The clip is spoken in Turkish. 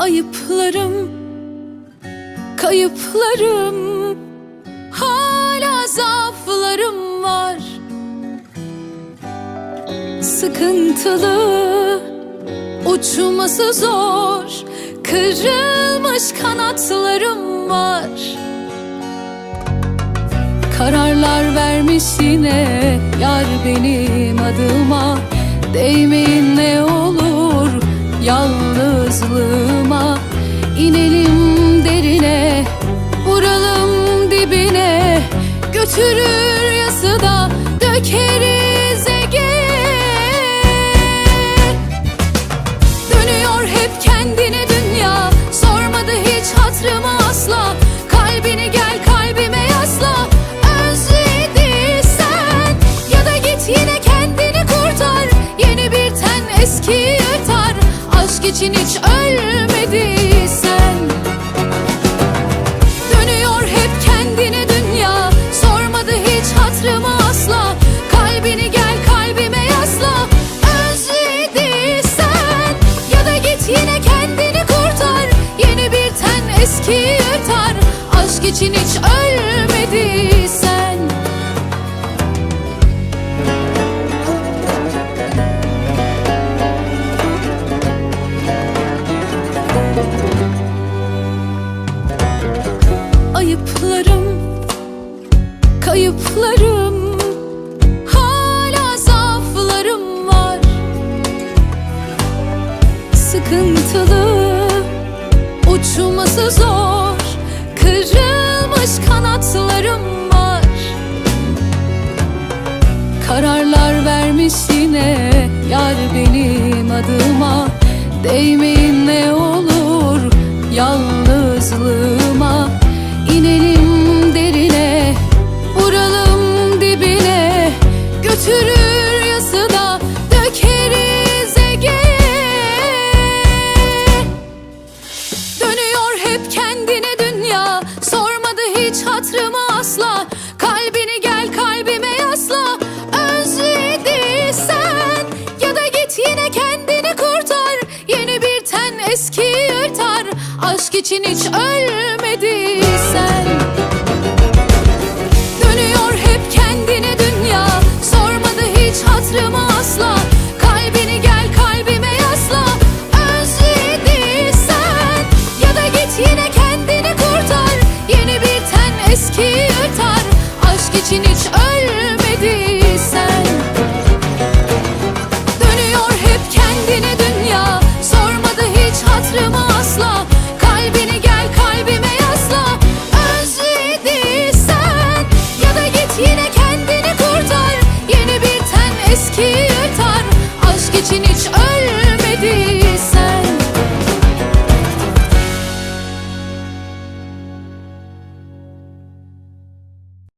Ayıplarım, kayıplarım. Hala zaaflarım var. Sıkıntılı, uçması zor. Kırılmış kanatlarım var. Kararlar vermiş yine yar benim adıma. Değmeyin ne olur Götürür yası da dökeriz Ege'ye Dönüyor hep kendine dünya. Sormadı hiç hatrımı asla. Kalbini gel kalbime yasla. Özlediysen Ya da git yine kendini kurtar. Yeni bir ten eski yırtar Aşk için hiç ölmediysen hiç hatrımı asla Kalbini gel kalbime yasla. Özlediysen Ya da git yine kendini kurtar. Yeni bir ten eski yırtar Aşk için hiç ölmediysen Ayıplarım, kayıplarım uçması zor Kırılmış kanatlarım var. Kararlar vermiş yine yar benim eski yırtar Aşk için hiç ölmedi Dönüyor hep kendine dünya. Sormadı hiç hatrımı asla. Kalbini gel kalbime yasla. Özledi Ya da git yine kendini kurtar. Yeni biten eski